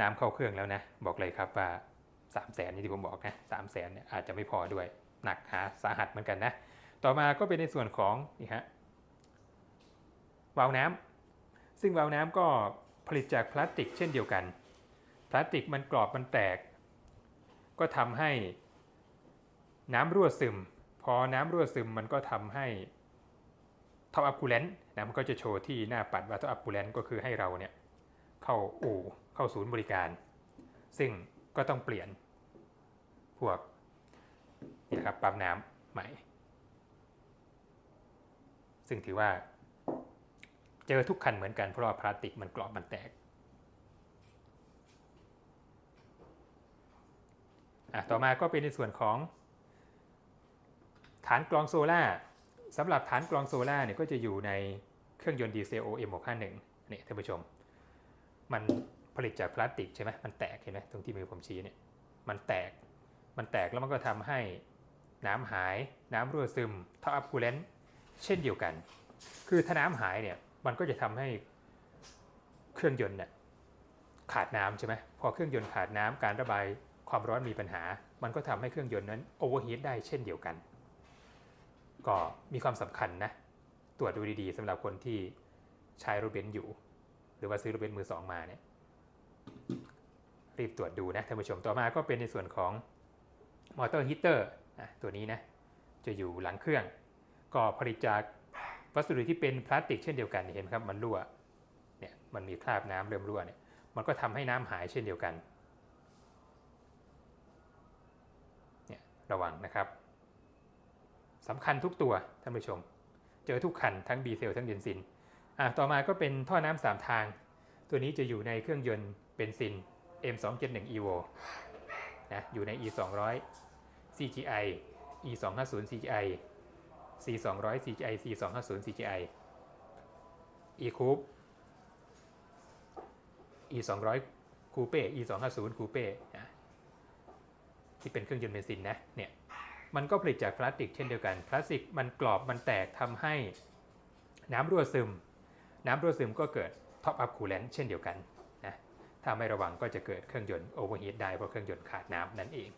น้ำเข้าเครื่องแล้วนะ บอกเลยครับว่า3 0 0แสนที่ผมบอกนะสามแสนเนี่ยอาจจะไม่พอด้วยหนักหาสาหัสเหมือนกันนะ ต่อมาก็เป็นในส่วนของนี่ฮะวาล์วน้ำซึ่งวาล์วน้ำก็ผลิตจากพลาสติกเช่นเดียวกัน พลาสติกมันกรอบมันแตก ก็ทำให้น้ำรั่วซึม พอน้ำรั่วซึมมันก็ทำให้ท็อปอัพคูลเลนต์นะมันก็จะโชว์ที่หน้าปัดว่าท็อปอัพคูลเลนต์ก็คือให้เราเนี่ย เข้าอู่เข้าศูนย์บริการ ซึ่งก็ต้องเปลี่ยนพวกนี่ครับปั๊มน้ำใหม่ ซึ่งถือว่า เจอทุกคันเหมือนกันเพราะว่าพลาสติกมันกรอบมันแตกอะต่อมาก็เป็นในส่วนของ ฐานกรองโซล่าสำหรับฐานกรองโซล่าเนี่ยก็จะอยู่ในเครื่องยนต์ดีเซล OM651 เนี่ยท่านผู้ชม มันผลิตจากพลาสติกใช่ไหมมันแตกเห็นไหมตรงที่มือผมชี้เนี่ย มันแตก มันแตกแล้วมันก็ทำให้น้ำหาย น้ำรั่วซึมท่ออัพคูลเลนต์เช่นเดียวกัน คือถ้าน้ำหายเนี่ย มันก็จะทำให้เครื่องยนต์เนี่ยขาดน้ำใช่ไหมพอเครื่องยนต์ขาดน้ำการระบายความร้อนมีปัญหา มันก็ทำให้เครื่องยนต์นั้นโอเวอร์ฮีทได้เช่นเดียวกัน ก็มีความสำคัญนะ ตรวจดูดีๆสำหรับคนที่ใช้รถเบนซ์อยู่ หรือว่าซื้อรถเบนซ์มือสองมาเนี่ยรีบตรวจดูนะท่านผู้ชมต่อมาก็เป็นในส่วนของมอเตอร์ฮีเตอร์ตัวนี้นะจะอยู่หลังเครื่อง ก็ผลิตจากวัสดุที่เป็นพลาสติกเช่นเดียวกันเห็นครับมันรั่วเนี่ยมันมีคราบน้ำเริ่มรั่วเนี่ยมันก็ทำให้น้ำหายเช่นเดียวกันเนี่ยระวังนะครับสำคัญทุกตัวท่านผู้ชม เจอทุกคันทั้งดีเซลทั้งเบนซิน อะต่อมาก็เป็นท่อน้ำสามทาง ตัวนี้จะอยู่ในเครื่องยนต์เบนซิน M271 Evo นะอยู่ใน E200 CGI E250 CGI C200 CGI C250 CGI E-Coupe E200 Coupe E250 Coupe นะที่เป็นเครื่องยนต์เบนซินนะเนี่ยมันก็ผลิตจากพลาสติกเช่นเดียวกัน พลาสติกมันกรอบมันแตกทำให้น้ำรั่วซึม น้ำรั่วซึมก็เกิดท็อปอัพคูลเลนต์เช่นเดียวกันนะถ้าไม่ระวังก็จะเกิดเครื่องยนต์โอเวอร์ฮีทได้เพราะเครื่องยนต์ขาดน้ำนั่นเอง